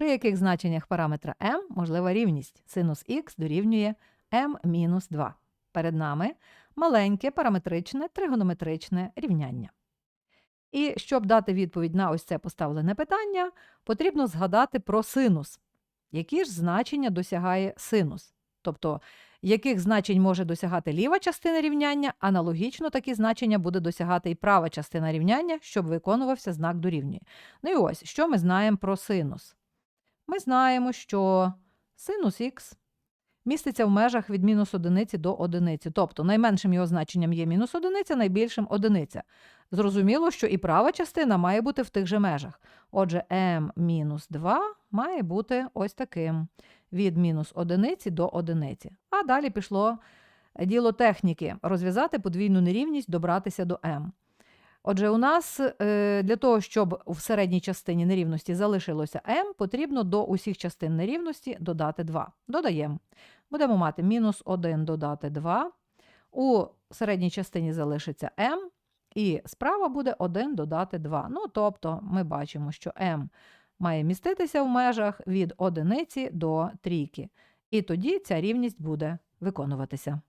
При яких значеннях параметра m можлива рівність синус х дорівнює m-2. Перед нами маленьке параметричне тригонометричне рівняння. І щоб дати відповідь на ось це поставлене питання, потрібно згадати про синус. Які ж значення досягає синус? Тобто, яких значень може досягати ліва частина рівняння, аналогічно такі значення буде досягати і права частина рівняння, щоб виконувався знак дорівнює. Ну і ось, що ми знаємо про синус? Ми знаємо, що синус х міститься в межах від мінус одиниці до одиниці. Тобто найменшим його значенням є мінус одиниця, найбільшим одиниця. Зрозуміло, що і права частина має бути в тих же межах. Отже, m-2 має бути ось таким від мінус одиниці до одиниці. А далі пішло діло техніки розв'язати подвійну нерівність, добратися до m. Отже, у нас е, для того, щоб в середній частині нерівності залишилося m, потрібно до усіх частин нерівності додати 2. Додаємо. Будемо мати мінус 1 додати 2. У середній частині залишиться m, і справа буде 1 додати 2. Ну, тобто ми бачимо, що m має міститися в межах від одиниці до трійки. І тоді ця рівність буде виконуватися.